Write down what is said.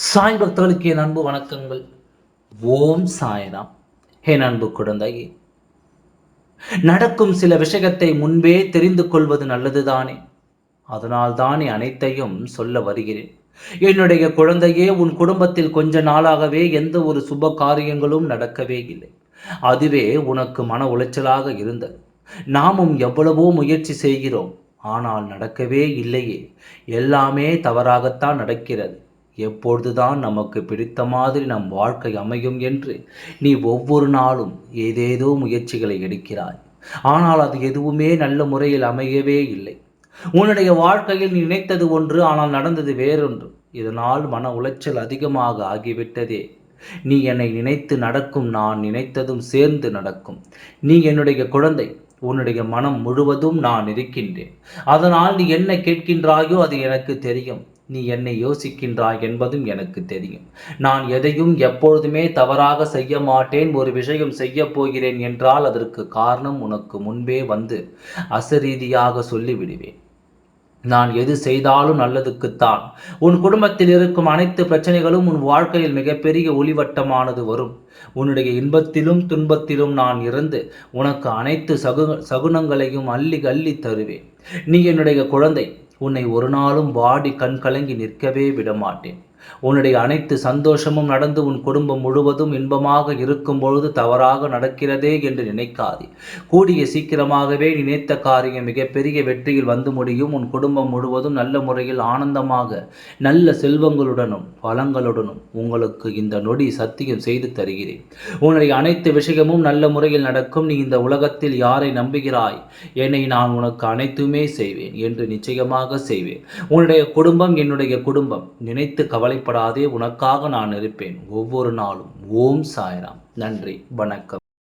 சாய் பக்தர்களுக்கு என் அன்பு வணக்கங்கள். ஓம் சாய்ராம். என் அன்பு குழந்தையே நடக்கும் சில விஷயத்தை முன்பே தெரிந்து கொள்வது நல்லதுதானே. அதனால் தானே அனைத்தையும் சொல்ல வருகிறேன். என்னுடைய குழந்தையே உன் குடும்பத்தில் கொஞ்ச நாளாகவே எந்த ஒரு சுப காரியங்களும் நடக்கவே இல்லை. அதுவே உனக்கு மன உளைச்சலாக இருந்தது. நாமும் எவ்வளவோ முயற்சி செய்கிறோம். ஆனால் நடக்கவே இல்லையே. எல்லாமே தவறாகத்தான் நடக்கிறது. எப்பொழுதுதான் நமக்கு பிடித்த மாதிரி நம் வாழ்க்கை அமையும் என்று நீ ஒவ்வொரு நாளும் ஏதேதோ முயற்சிகளை எடுக்கிறாய். ஆனால் அது எதுவுமே நல்ல முறையில் அமையவே இல்லை. உன்னுடைய வாழ்க்கையில் நீ நினைத்தது ஒன்று ஆனால் நடந்தது வேறொன்று. இதனால் மன உளைச்சல் அதிகமாக ஆகிவிட்டதே. நீ என்னை நினைத்து நடக்கும் நான் நினைத்ததும் சேர்ந்து நடக்கும். நீ என்னுடைய குழந்தை உன்னுடைய மனம் முழுவதும் நான் இருக்கின்றேன். அதனால் நீ என்ன கேட்கின்றாயோ அது எனக்கு தெரியும். நீ என்னை யோசிக்கின்றாய் என்பதும் எனக்கு தெரியும். நான் எதையும் எப்பொழுதுமே தவறாக செய்ய மாட்டேன் ஒரு விஷயம் செய்ய போகிறேன் என்றால் அதற்கு காரணம் உனக்கு முன்பே வந்து அசரீதியாக சொல்லிவிடுவேன். நான் எது செய்தாலும் நல்லதுக்குத்தான். உன் குடும்பத்தில் இருக்கும் அனைத்து பிரச்சனைகளும் உன் வாழ்க்கையில் மிகப்பெரிய ஒளிவட்டமானது வரும். உன்னுடைய இன்பத்திலும் துன்பத்திலும் நான் இருந்து உனக்கு அனைத்து சகு சகுனங்களையும் அள்ளி அள்ளி தருவேன். நீ என்னுடைய குழந்தை. உன்னை ஒரு நாளும் வாடி கண் கலங்கி நிற்கவே விடமாட்டேன். உன்னுடைய அனைத்து சந்தோஷமும் நடந்து உன் குடும்பம் முழுவதும் இன்பமாக இருக்கும் பொழுது தவறாக நடக்கிறதே என்று நினைக்காதே. கூடிய சீக்கிரமாகவே நினைத்த காரியம் மிகப்பெரிய வெற்றியில் வந்து முடியும். உன் குடும்பம் முழுவதும் நல்ல முறையில் ஆனந்தமாக நல்ல செல்வங்களுடனும் பலங்களுடனும் உங்களுக்கு இந்த நொடி சத்தியம் செய்து தருகிறேன். உன்னுடைய அனைத்து விஷயமும் நல்ல முறையில் நடக்கும். நீ இந்த உலகத்தில் யாரை நம்புகிறாய்? என்னை நான் உனக்கு அனைத்துமே செய்வேன் என்று நிச்சயமாக செய்வேன். உன்னுடைய குடும்பம் என்னுடைய குடும்பம். நினைத்து கவலை கவலைப்படாதே உனக்காக நான் இருப்பேன். ஒவ்வொரு நாளும் ஓம் சாய்ராம். நன்றி வணக்கம்.